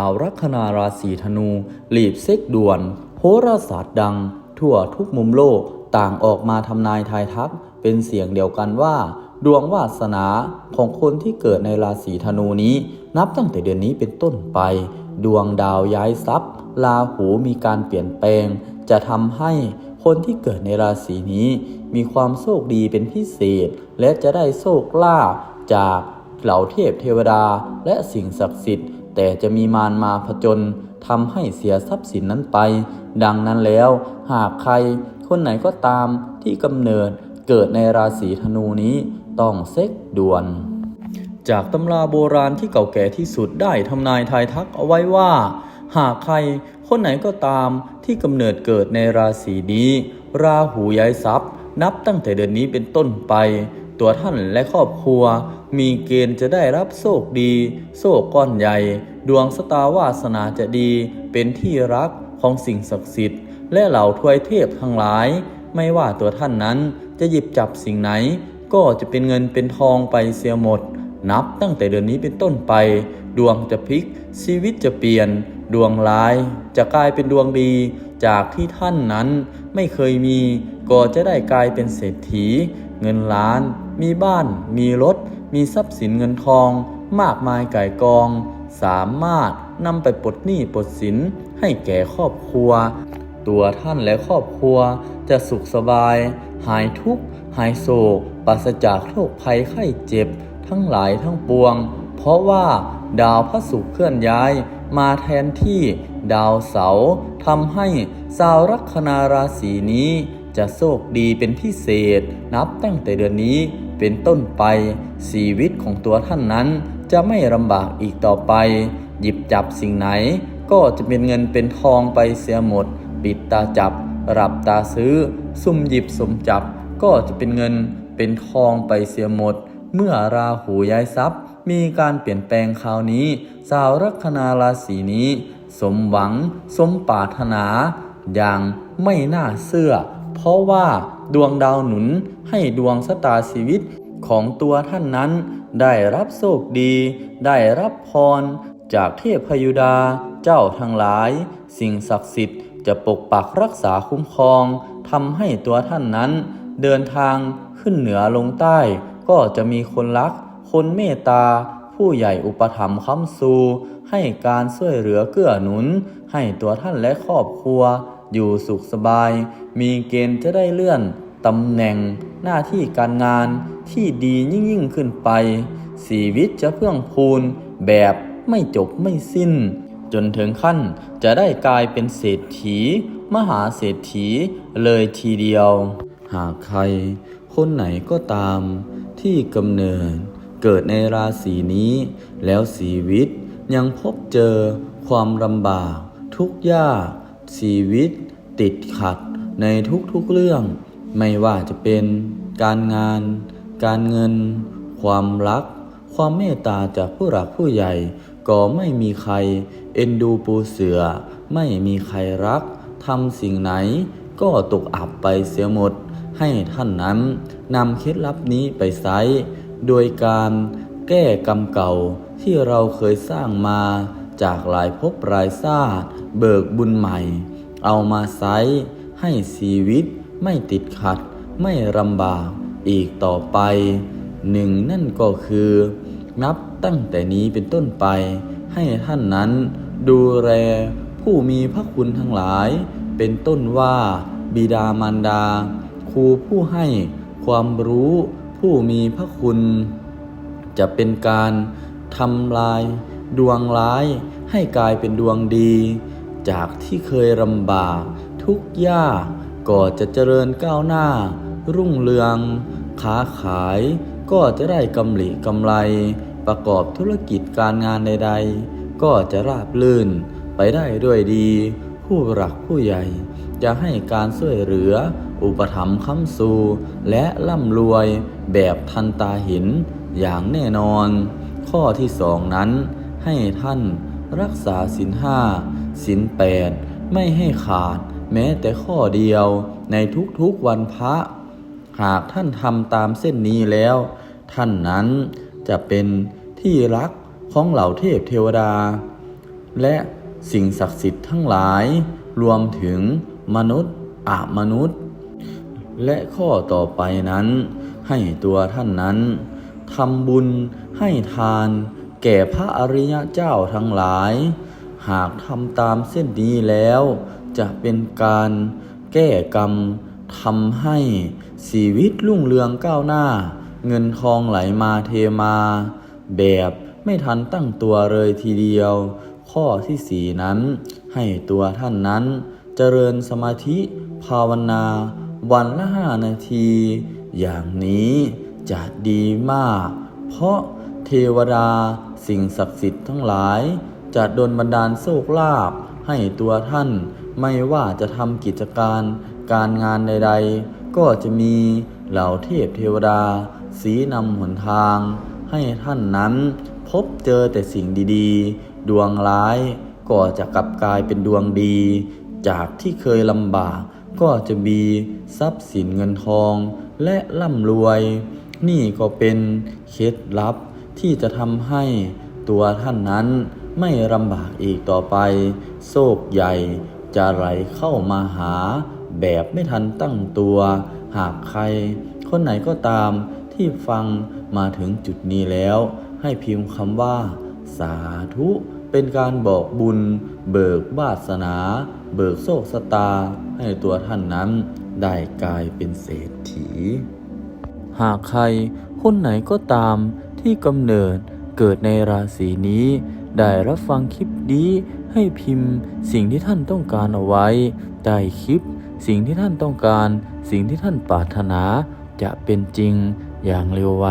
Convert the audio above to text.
าวลัคนาราศีธนูรีบเซ็กด่วน โหราศาสตร์ดัง ทั่วทุกมุมโลกต่างออกมาทำนายทายทัก เป็นเสียงเดียวกันว่า ดวงวาสนาของคนที่เกิดในราศีธนูนี้ นับตั้งแต่เดือนนี้เป็นต้นไป ดวงดาวย้ายทรัพย์ลาหูมีการเปลี่ยนแปลง จะทำให้คนที่เกิดในราศีนี้ มีความโชคดีเป็นพิเศษ และจะได้โชคลาภจากเหล่าเทพเทวดาและสิ่งศักดิ์สิทธิ์ แต่จะมีมารมาผจญทำให้เสียทรัพย์สินนั้นไป ดังนั้นแล้ว หากใครคนไหนก็ตามที่กำเนิดเกิดในราศีธนูนี้ต้องเซ็กด่วน จากตำราโบราณที่เก่าแก่ที่สุดได้ทำนายทายทักเอาไว้ว่า หากใครคนไหนก็ตามที่กำเนิดเกิดในราศีนี้ ราหูย้ายทรัพย์ นับตั้งแต่เดือนนี้เป็นต้นไป ตัวท่านและครอบครัว มีเกณฑ์จะได้รับโชคดี โชคก้อนใหญ่ ดวงสตาวาสนาจะดี เป็นที่รักของสิ่งศักดิ์สิทธิ์ และเหล่าทวยเทพทั้งหลาย ไม่ว่าตัวท่านนั้นจะหยิบจับสิ่งไหน ก็จะเป็นเงินเป็นทองไปเสียหมด นับตั้งแต่เดือนนี้เป็นต้นไป ดวงจะพลิก ชีวิตจะเปลี่ยน ดวงร้าย จะกลายเป็นดวงดี จากที่ท่านนั้นไม่เคยมี ก็จะได้กลายเป็นเศรษฐี เงินล้าน มีบ้าน มีรถ มีทรัพย์สินเงินทอง มากมายก่ายกอง สามารถนำไปปลดหนี้ปลดสินให้แก่ครอบครัว ตัวท่านและครอบครัวจะสุขสบาย หายทุกข์ หายโศกปราศจากโรคภัยไข้เจ็บ ทั้งหลายทั้งปวง เพราะว่าดาวพระศุกร์เคลื่อนย้าย มาแทนที่ดาวเสาร์ทำให้ชาวลัคนาราศีนี้จะโชคดีเป็นพิเศษนับตั้งแต่เดือนนี้ เป็นต้นไปชีวิตของตัวท่านนั้น จะไม่ลำบากอีกต่อไป หยิบจับสิ่งไหน ก็จะเป็นเงินเป็นทองไปเสียหมด ปิดตาจับรับตาซื้อ ซุ่มหยิบสมจับ ก็จะเป็นเงินเป็นทองไปเสียหมด เมื่อราหูย้ายทรัพย์ มีการเปลี่ยนแปลงคราวนี้ชาวลัคนาราศีนี้ สมหวัง สมปรารถนา อย่างไม่น่าเชื่อเพราะว่า ดวงดาวหนุนให้ดวงสตาชีวิตของตัวท่านนั้น ได้รับโชคดี ได้รับพร จากเทพพยุดาเจ้าทั้งหลาย สิ่งศักดิ์สิทธิ์จะปกปักรักษาคุ้มครองทำให้ตัวท่านนั้น เดินทางขึ้นเหนือลงใต้ ก็จะมีคนรัก คนเมตตา ผู้ใหญ่อุปถัมภ์ค้ำซู ให้การช่วยเหลือเกื้อหนุน ให้ตัวท่านและครอบครัว อยู่สุขสบาย มีเกณฑ์จะได้เลื่อนตำแหน่งหน้าที่การงานที่ดียิ่งยิ่งขึ้นไปชีวิตจะเพื่องพูนแบบไม่จบไม่สิ้น จนถึงขั้นจะได้กลายเป็นเศรษฐี มหาเศรษฐีเลยทีเดียว หากใคร คนไหนก็ตาม ที่กำเนิดเกิดในราศีนี้ แล้วชีวิตยังพบเจอความลำบากทุกข์ยาก ชีวิตติดขัดในทุกๆเรื่อง ไม่ว่าจะเป็นการงาน การเงิน ความรัก ความเมตตาจากผู้หลักผู้ใหญ่ ก็ไม่มีใคร เอ็นดูปูเสือ ไม่มีใครรักทำสิ่งไหนก็ตกอับไปเสียหมด ให้ท่านนั้นนำเคล็ดลับนี้ไปใช้โดยการแก้กรรมเก่าที่เราเคยสร้างมา จากหลายภพหลายชาติเบิกบุญใหม่ เอามาใช้ให้ชีวิตไม่ติดขัด ไม่ลำบากอีกต่อไปหนึ่งนั่นก็คือ นับตั้งแต่นี้เป็นต้นไป ให้ท่านนั้นดูแลผู้มีพระคุณทั้งหลาย เป็นต้นว่าบิดามารดา ครูผู้ให้ความรู้ผู้มีพระคุณ จะเป็นการทำลาย ดวงร้ายให้กลายเป็นดวงดี จากที่เคยลำบาก ทุกยากก็จะเจริญก้าวหน้า รุ่งเรืองค้าขายก็จะได้กำไรกำไร ประกอบธุรกิจการงานใด ๆ ก็จะราบลื่นไปได้ด้วยดี ผู้หลักผู้ใหญ่ จะให้การช่วยเหลือ อุปถัมภ์ค้ำซูและร่ำรวยแบบทันตาเห็นอย่างแน่นอน ข้อที่สองนั้น ให้ท่านรักษาสินห้าสินแปดไม่ให้ขาดแม้แต่ข้อเดียวในทุกๆวันพระ หากท่านทำตามเส้นนี้แล้ว ท่านนั้นจะเป็นที่รักของเหล่าเทพเทวดา และสิ่งศักดิ์สิทธิ์ทั้งหลายรวมถึงมนุษย์อามนุษย์ และข้อต่อไปนั้น ให้ตัวท่านนั้นทำบุญให้ทาน แก่พระอริยเจ้าทั้งหลาย หากทำตามเส้นนี้แล้ว จะเป็นการแก้กรรมทำให้ชีวิตรุ่งเรืองก้าวหน้า เงินทองไหลมาเทมา แบบไม่ทันตั้งตัวเลยทีเดียว ข้อที่สี่นั้น ให้ตัวท่านนั้น เจริญสมาธิภาวนาวันละห้านาที อย่างนี้จะดีมาก เพราะ เทวดา สิ่งศักดิ์สิทธิ์ทั้งหลาย จะดลบันดาลโชคลาภให้ตัวท่าน ไม่ว่าจะทำกิจการ การงานใด ๆ ก็จะมีเหล่าเทพเทวดา สีนำหนทาง ให้ท่านนั้นพบเจอแต่สิ่งดีๆ ดวงร้ายก็จะกลับกลายเป็นดวงดี จากที่เคยลำบากก็จะมีทรัพย์สินเงินทองและร่ำรวย นี่ก็เป็นเคล็ดลับ ที่จะทำให้ตัวท่านนั้นไม่ลำบากอีกต่อไปโชคใหญ่จะไหลเข้ามาหา แบบไม่ทันตั้งตัว หากใคร คนไหนก็ตามที่ฟังมาถึงจุดนี้แล้ว ให้พิมพ์คำว่า สาธุเป็นการบอกบุญ เบิกวาสนา เบิกโชคสตา ให้ตัวท่านนั้นได้กลายเป็นเศรษฐี หากใครคนไหนก็ตาม ที่กำเนิดเกิดในราศีนี้ ได้รับฟังคลิปนี้ให้พิมพ์ สิ่งที่ท่านต้องการเอาไว้ใต้คลิป สิ่งที่ท่านต้องการ สิ่งที่ท่านปรารถนา จะเป็นจริงอย่างเร็วไว